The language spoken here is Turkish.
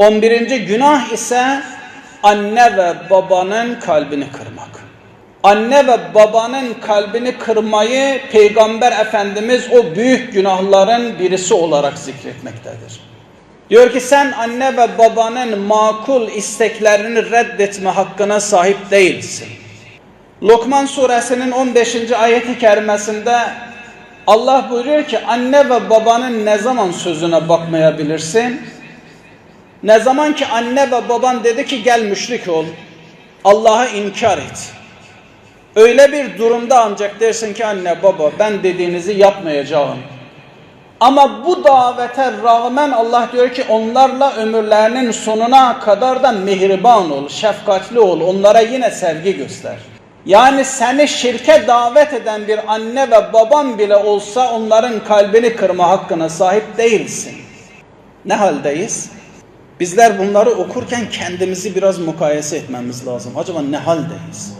11. günah ise anne ve babanın kalbini kırmak. Anne ve babanın kalbini kırmayı Peygamber Efendimiz o büyük günahların birisi olarak zikretmektedir. Diyor ki sen anne ve babanın makul isteklerini reddetme hakkına sahip değilsin. Lokman suresinin 15. ayeti kerimesinde Allah buyuruyor ki anne ve babanın ne zaman sözüne bakmayabilirsin? Ne zaman ki anne ve baban dedi ki gel müşrik ol, Allah'a inkar et. Öyle bir durumda ancak dersin ki anne baba ben dediğinizi yapmayacağım. Ama bu davete rağmen Allah diyor ki onlarla ömürlerinin sonuna kadar da mehriban ol, şefkatli ol, onlara yine sevgi göster. Yani seni şirke davet eden bir anne ve baban bile olsa onların kalbini kırma hakkına sahip değilsin. Ne haldeyiz? Bizler bunları okurken kendimizi biraz mukayese etmemiz lazım. Acaba ne haldeyiz?